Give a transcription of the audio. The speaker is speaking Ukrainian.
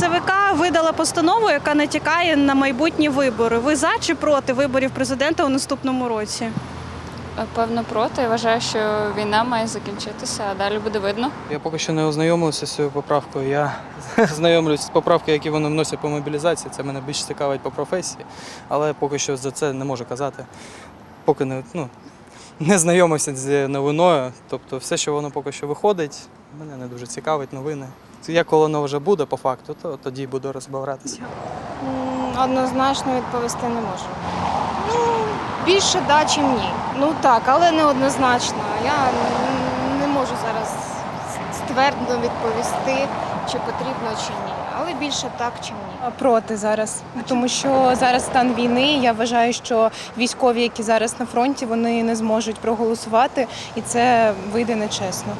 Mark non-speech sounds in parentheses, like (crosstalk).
ЦВК видала постанову, яка натякає на майбутні вибори. Ви за чи проти виборів президента у наступному році? Певно, проти. Я вважаю, що війна має закінчитися, а далі буде видно. Я поки що не ознайомився з цією поправкою. Я (laughs) знайомлюсь з поправкою, які вони вносять по мобілізації. Це мене більш цікавить по професії, але поки що за це не можу казати. Поки не, ну, не знайомився з новиною. Тобто все, що воно поки що виходить, мене не дуже цікавить новини. Як коли воно вже буде по факту, то тоді буду розбиратися. Однозначно відповісти не можу. Ну, більше да, чим ні. Ну так, але не однозначно. Я не можу зараз ствердно відповісти, чи потрібно, чи ні. Але більше так, чи ні. проти зараз, тому що зараз стан війни. Я вважаю, що військові, які зараз на фронті, вони не зможуть проголосувати, і це вийде нечесно.